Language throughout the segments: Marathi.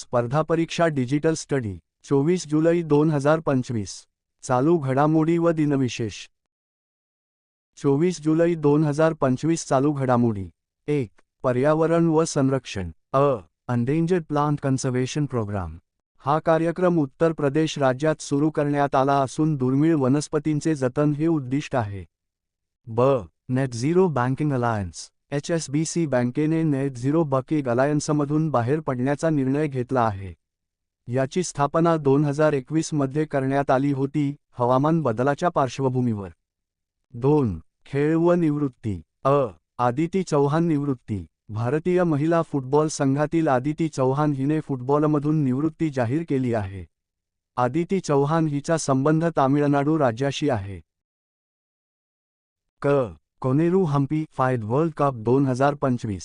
स्पर्धा परीक्षा डिजिटल स्टडी चोवीस जुलै दोन हजार पंचवीस. चालू घडामोडी व दिनविशेष. चोवीस जुलै दोन हजार पंचवीस चालू घडामोडी. एक पर्यावरण व संरक्षण. अ अनडेंजर्ड प्लांट कन्झर्वेशन प्रोग्राम हा कार्यक्रम उत्तर प्रदेश राज्यात सुरू करण्यात आला असून दुर्मिळ वनस्पतींचे जतन हे उद्दिष्ट आहे. ब net zero banking alliance H S B C बँकेने नेट झिरो बकिंग अलायन्समधून बाहेर पडण्याचा निर्णय घेतला आहे. याची स्थापना दोन हजार एकवीसमध्ये करण्यात आली होती हवामान बदलाच्या पार्श्वभूमीवर. दोन खेळ व निवृत्ती. अ आदिती चौहान निवृत्ती. भारतीय महिला फुटबॉल संघातील आदिती चौहान हिने फुटबॉलमधून निवृत्ती जाहीर केली आहे. आदिती चौहान हिचा संबंध तामिळनाडू राज्याशी आहे. क Koneru Humpy FIDE world cup दोन हजार पंचवीस.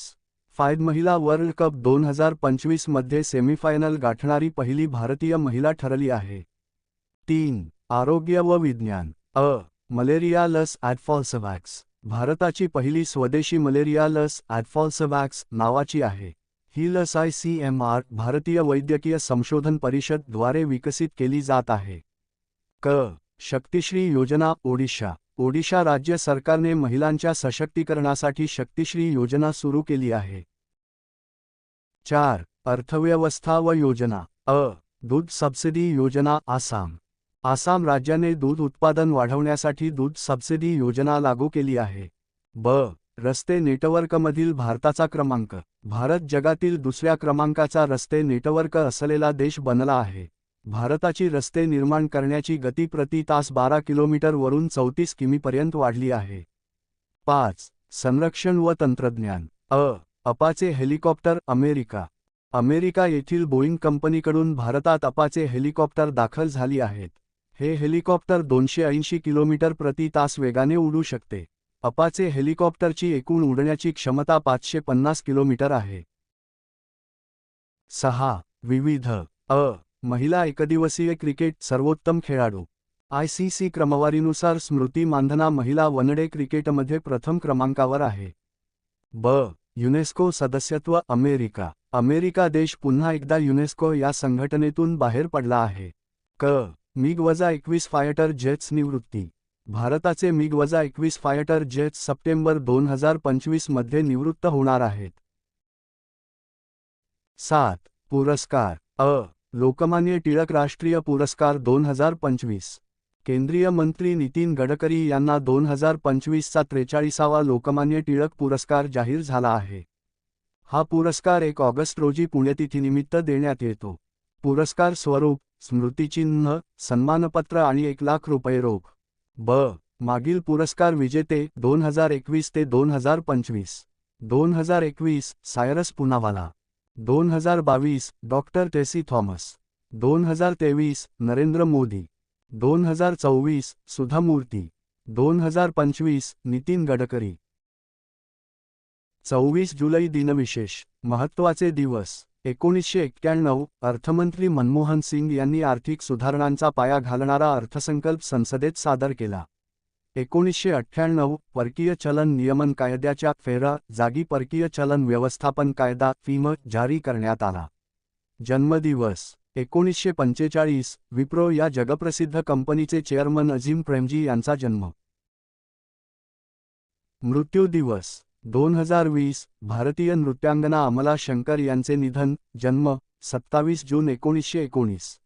फायद महिला वर्ल्ड कप दोन हजार पंचवीसमध्ये सेमीफायनल गाठणारी पहिली भारतीय महिला ठरली आहे. तीन आरोग्य व विज्ञान. अ मलेरिया लस ॲडफॉल्सवॅक्स. भारताची पहिली स्वदेशी मलेरिया लस ॲडफॉल्सवॅक्स नावाची आहे. ही लस आय सी एम आर भारतीय वैद्यकीय संशोधन परिषदद्वारे विकसित केली जात आहे. क शक्तिश्री योजना ओडिशा. ओडिशा राज्य सरकारने महिलांच्या सशक्तीकरणासाठी शक्तिश्री योजना सुरू केली आहे. चार. अर्थव्यवस्था व योजना. अ. दूध सबसिडी योजना आसाम. आसाम राज्याने दूध उत्पादन वाढवण्यासाठी दूध सबसिडी योजना लागू केली आहे. ब. रस्ते नेटवर्कमधील भारताचा क्रमांक. भारत जगातील दुसऱ्या क्रमांकाचा रस्ते नेटवर्क असलेला देश बनला आहे. भारताची रस्ते निर्माण करण्याची गती प्रति तास बारा किलोमीटरवरून चौतीस किमीपर्यंत वाढली आहे. पाच. संरक्षण व तंत्रज्ञान. अ. Apache helicopter America. अमेरिका येथील बोईंग कंपनीकडून भारतात अपाचे हेलिकॉप्टर दाखल झाली आहेत. हे हेलिकॉप्टर दोनशे ऐंशी किलोमीटर प्रति तास वेगाने उडू शकते. अपाचे हेलिकॉप्टरची एकूण उडण्याची क्षमता पाचशे पन्नास किलोमीटर आहे. सहा. विविध. अ. महिला एकदिवसीय क्रिकेट सर्वोत्तम खेळाडू. आय सी सी क्रमवारीनुसार स्मृती मानधना महिला वनडे क्रिकेटमध्ये प्रथम क्रमांकावर आहे. ब. युनेस्को सदस्यत्व अमेरिका. अमेरिका देश पुन्हा एकदा युनेस्को या संघटनेतून बाहेर पडला आहे. क. मिग वजा एकवीस फायटर जेट्स निवृत्ती. भारताचे मिग वजा एकवीस फायटर जेट्स सप्टेंबर दोन हजार पंचवीसमध्ये निवृत्त होणार आहेत. सात. पुरस्कार. अ. लोकमान्य टिळक राष्ट्रीय पुरस्कार दोन हजार पंचवीस. केंद्रीय मंत्री नितीन गडकरी यांना दोन हजार पंचवीसचा त्रेचाळीसावा लोकमान्य टिळक पुरस्कार जाहीर झाला आहे. हा पुरस्कार एक ऑगस्ट रोजी पुण्यतिथीनिमित्त देण्यात येतो. पुरस्कार स्वरूप स्मृतिचिन्ह सन्मानपत्र आणि एक लाख रुपये रोख. ब. मागील पुरस्कार विजेते दोन हजार एकवीस ते दोन हजार पंचवीस. दोन हजार एकवीस सायरस पुनावाला. दोन हजार बावीस डॉक्टर टेसी थॉमस. दोन हजार तेवीस नरेंद्र मोदी. दोन हजार चोवीस सुधा मूर्ती. दोन हजार पंचवीस नितीन गडकरी. चोवीस जुलै दिनविशेष महत्त्वाचे दिवस. एकोणीसशे एक्क्याण्णव अर्थमंत्री मनमोहन सिंग यांनी आर्थिक सुधारणांचा पाया घालणारा अर्थसंकल्प संसदेत सादर केला. एकोणीसशे अठ्ठ्याण्णव परकीय चलन नियमन कायद्याच्या फेरा जागी परकीय चलन व्यवस्थापन कायदा फिम जारी करण्यात आला. जन्मदिवस एकोणीसशे पंचेचाळीस विप्रो या जगप्रसिद्ध कंपनीचे चेअरमन अझीम प्रेमजी यांचा जन्म. मृत्यू दिवस दोन हजार वीस भारतीय नृत्यांगना अमला शंकर यांचे निधन जन्म सत्तावीस जून एकोणीसशे एकोणीस.